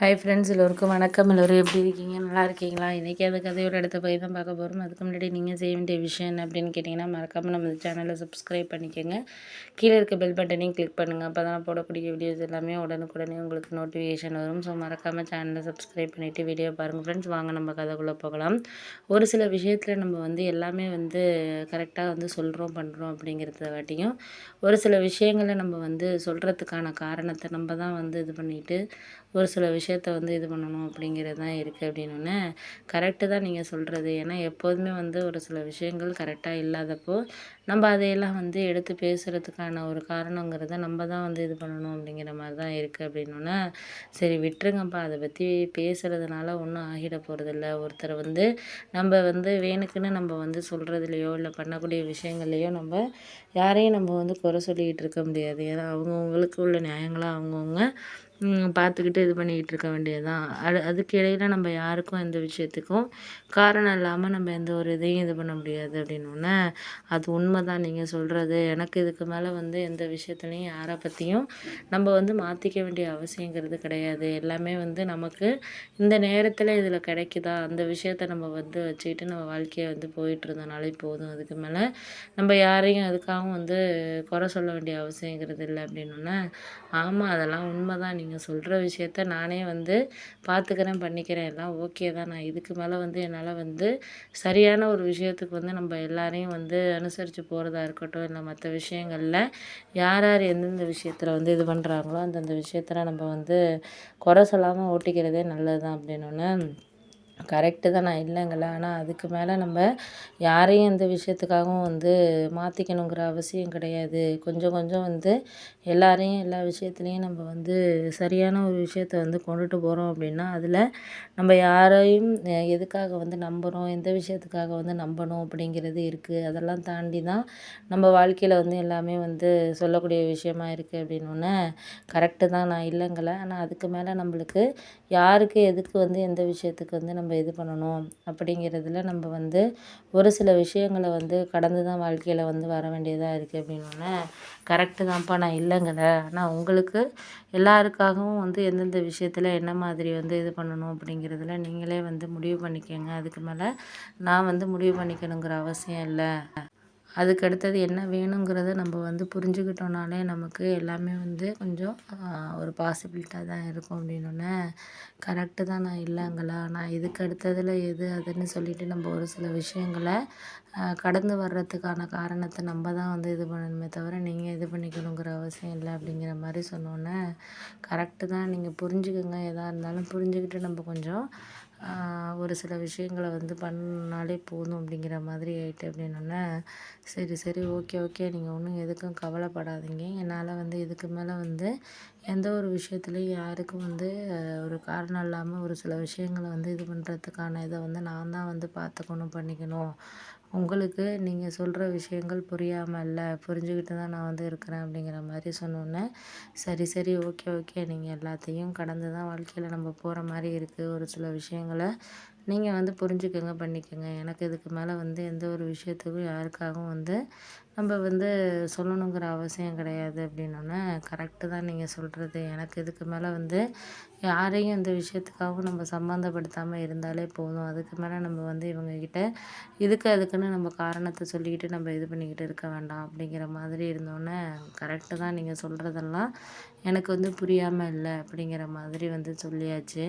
Hi friends எல்லோருக்கும் வணக்கம். எல்லோரும் எப்படி இருக்கீங்க? நல்லா இருக்கீங்களா? இன்றைக்கி அந்த கதையோட இடத்த போய் தான் பார்க்க போகிறோம் அதுக்கு முன்னாடி நீங்கள் செய்ய வேண்டிய விஷயம் என்ன அப்படின்னு கேட்டிங்கன்னா மறக்காமல் நம்ம சேனலை சப்ஸ்கிரைப் பண்ணிக்கோங்க. கீழே இருக்க பெல் பட்டனையும் கிளிக் பண்ணுங்கள் அப்போ தான் போடக்கூடிய வீடியோஸ் எல்லாமே உடனுக்குடனே உங்களுக்கு நோட்டிஃபிகேஷன் வரும். ஸோ மறக்காமல் சேனலை சப்ஸ்கிரைப் பண்ணிவிட்டு வீடியோ பாருங்கள் ஃப்ரெண்ட்ஸ் வாங்க நம்ம கதைக்குள்ளே போகலாம். ஒரு சில விஷயத்தில் நம்ம வந்து எல்லாமே வந்து கரெக்டாக வந்து சொல்கிறோம் பண்ணுறோம் அப்படிங்கிறத வாட்டியும் ஒரு சில விஷயங்களை நம்ம வந்து சொல்கிறதுக்கான காரணத்தை நம்ம தான் வந்து இது பண்ணிவிட்டு ஒரு சில விஷயம் விஷயத்த வந்து இது பண்ணணும் அப்படிங்கிறது தான் இருக்குது அப்படின்னோடனே கரெக்டு தான் நீங்கள் சொல்கிறது ஏன்னா எப்போதுமே வந்து ஒரு சில விஷயங்கள் கரெக்டாக இல்லாதப்போ நம்ம அதையெல்லாம் வந்து எடுத்து பேசுகிறதுக்கான ஒரு காரணங்கிறத நம்ம தான் வந்து இது பண்ணணும் அப்படிங்கிற மாதிரி தான் இருக்குது அப்படின்னோடனே சரி விட்டுருங்கப்பா. அதை பற்றி பேசுகிறதுனால ஒன்றும் ஆகிட போகிறதில்ல ஒருத்தரை வந்து நம்ம வந்து வேணுக்குன்னு நம்ம வந்து சொல்கிறதுலையோ இல்லை பண்ணக்கூடிய விஷயங்கள்லையோ நம்ம யாரையும் நம்ம வந்து குறை சொல்லிக்கிட்டு இருக்க முடியாது. ஏன்னா அவங்கவுங்களுக்கு உள்ள நியாயங்களாக அவங்கவுங்க பார்த்துக்கிட்டு இது பண்ணிக்கிட்டு இருக்க வேண்டியது தான் அது அதுக்கு இடையில் நம்ம யாருக்கும் எந்த விஷயத்துக்கும் காரணம் இல்லாமல் நம்ம எந்த ஒரு இதையும் இது பண்ண முடியாது அப்படின்னோடனே அது உண்மை தான் நீங்கள் சொல்கிறது எனக்கு இதுக்கு மேலே வந்து எந்த விஷயத்துலையும் யாரை பற்றியும் நம்ம வந்து மாற்றிக்க வேண்டிய அவசியங்கிறது கிடையாது. எல்லாமே வந்து நமக்கு இந்த நேரத்தில் இதில் கிடைக்குதா? அந்த விஷயத்த நம்ம வந்து வச்சுக்கிட்டு நம்ம வாழ்க்கையை வந்து போயிட்டு இருந்தோம்னாலே போதும். அதுக்கு மேலே நம்ம யாரையும் அதுக்காகவும் வந்து குறை சொல்ல வேண்டிய அவசியங்கிறது இல்லை அப்படின்னோடனே ஆமாம் அதெல்லாம் உண்மை தான் நீங்கள் நீங்கள் சொல்கிற விஷயத்த நானே வந்து பார்த்துக்கிறேன் பண்ணிக்கிறேன். எல்லாம் ஓகே தான். நான் இதுக்கு மேலே வந்து என்னால் வந்து சரியான ஒரு விஷயத்துக்கு வந்து நம்ம எல்லாரையும் வந்து அனுசரித்து போகிறதா இருக்கட்டும் இல்லை மற்ற விஷயங்களில் யார் யார் எந்தெந்த விஷயத்தில் வந்து இது பண்ணுறாங்களோ அந்தந்த விஷயத்தில் நம்ம வந்து குறை சொல்லாமல் ஓட்டிக்கிறதே நல்லது தான் அப்படின்னோடனே கரெக்டு தான். நான் இல்லைங்கல்ல ஆனால் அதுக்கு மேலே நம்ம யாரையும் எந்த விஷயத்துக்காகவும் வந்து மாற்றிக்கணுங்கிற அவசியம் கிடையாது. கொஞ்சம் கொஞ்சம் வந்து எல்லாரையும் எல்லா விஷயத்துலையும் நம்ம வந்து சரியான ஒரு விஷயத்த வந்து கொண்டுட்டு போகிறோம் அப்படின்னா அதில் நம்ம யாரையும் எதுக்காக வந்து நம்புகிறோம் எந்த விஷயத்துக்காக வந்து நம்பணும் அப்படிங்கிறது இருக்குது அதெல்லாம் தாண்டி தான் நம்ம வாழ்க்கையில் வந்து எல்லாமே வந்து சொல்லக்கூடிய விஷயமா இருக்குது அப்படின்னோடனே கரெக்டு தான். நான் இல்லைங்கல ஆனால் அதுக்கு மேலே நம்மளுக்கு யாருக்கு எதுக்கு வந்து எந்த விஷயத்துக்கு வந்து நம்ம நம்ம இது பண்ணணும் அப்படிங்கிறதுல நம்ம வந்து ஒரு சில விஷயங்களை வந்து கடந்து தான் வாழ்க்கையில் வந்து வர வேண்டியதாக இருக்குது அப்படின்னோடனே கரெக்டு தான்ப்பா நான் இல்லைங்கல. ஆனால் உங்களுக்கு எல்லாருக்காகவும் வந்து எந்தெந்த விஷயத்தில் என்ன மாதிரி வந்து இது பண்ணணும் அப்படிங்கிறதுல நீங்களே வந்து முடிவு பண்ணிக்கோங்க. அதுக்கு மேலே நான் வந்து முடிவு பண்ணிக்கணுங்கிற அவசியம் இல்லை. அதுக்கு அடுத்தது என்ன வேணுங்கிறத நம்ம வந்து புரிஞ்சுக்கிட்டோம்னாலே நமக்கு எல்லாமே வந்து கொஞ்சம் ஒரு பாசிபிலிட்டாக தான் இருக்கும் அப்படின்னோடனே கரெக்டு தான் நான் இல்லைங்களா? நான் இதுக்கு அடுத்ததில் எது அதுன்னு சொல்லிட்டு நம்ம ஒரு சில விஷயங்களை கடந்து வர்றதுக்கான காரணத்தை நம்ம தான் வந்து இது பண்ணணுமே தவிர நீங்கள் இது பண்ணிக்கணுங்கிற அவசியம் இல்லை அப்படிங்கிற மாதிரி சொன்னோன்னே கரெக்டு தான். நீங்கள் புரிஞ்சுக்கோங்க. எதாக இருந்தாலும் புரிஞ்சுக்கிட்டு நம்ம கொஞ்சம் ஒரு சில விஷயங்களை வந்து பண்ணாலே போதும் அப்படிங்கிற மாதிரி ஆயிட்டு அப்படின்னோடனே சரி சரி ஓகே ஓகே நீங்கள் ஒன்றும் எதுக்கும் கவலைப்படாதீங்க. என்னால் வந்து இதுக்கு மேலே வந்து எந்த ஒரு விஷயத்துலையும் யாருக்கும் வந்து ஒரு காரணம் இல்லாமல் ஒரு சில விஷயங்களை வந்து இது பண்ணுறதுக்கான இதை வந்து நான் தான் வந்து பார்த்துக்கணும் பண்ணிக்கணும். உங்களுக்கு நீங்கள் சொல்கிற விஷயங்கள் புரியாமல் இல்லை புரிஞ்சுக்கிட்டு தான் நான் வந்து இருக்கிறேன் அப்படிங்கிற மாதிரி சொன்னோன்னே சரி சரி ஓகே ஓகே நீங்கள் எல்லாத்தையும் கடந்து தான் வாழ்க்கையில் நம்ம போகிற மாதிரி இருக்குது ஒரு சில விஷயங்களை நீங்கள் வந்து புரிஞ்சுக்கோங்க பண்ணிக்கோங்க. எனக்கு இதுக்கு மேலே வந்து எந்த ஒரு விஷயத்துக்கும் யாருக்காகவும் வந்து நம்ம வந்து சொல்லணுங்கிற அவசியம் கிடையாது அப்படின்னோடனே கரெக்டு தான் நீங்கள் சொல்கிறது எனக்கு இதுக்கு மேலே வந்து யாரையும் இந்த விஷயத்துக்காகவும் நம்ம சம்மந்தப்படுத்தாமல் இருந்தாலே போதும். அதுக்கு மேலே நம்ம வந்து இவங்கக்கிட்ட இதுக்கு அதுக்குன்னு நம்ம காரணத்தை சொல்லிக்கிட்டு நம்ம இது பண்ணிக்கிட்டு இருக்க வேண்டாம் அப்படிங்கிற மாதிரி இருந்தோன்னே கரெக்டு தான் நீங்கள் சொல்கிறதெல்லாம் எனக்கு வந்து புரியாமல் இல்லை அப்படிங்கிற மாதிரி வந்து சொல்லியாச்சு.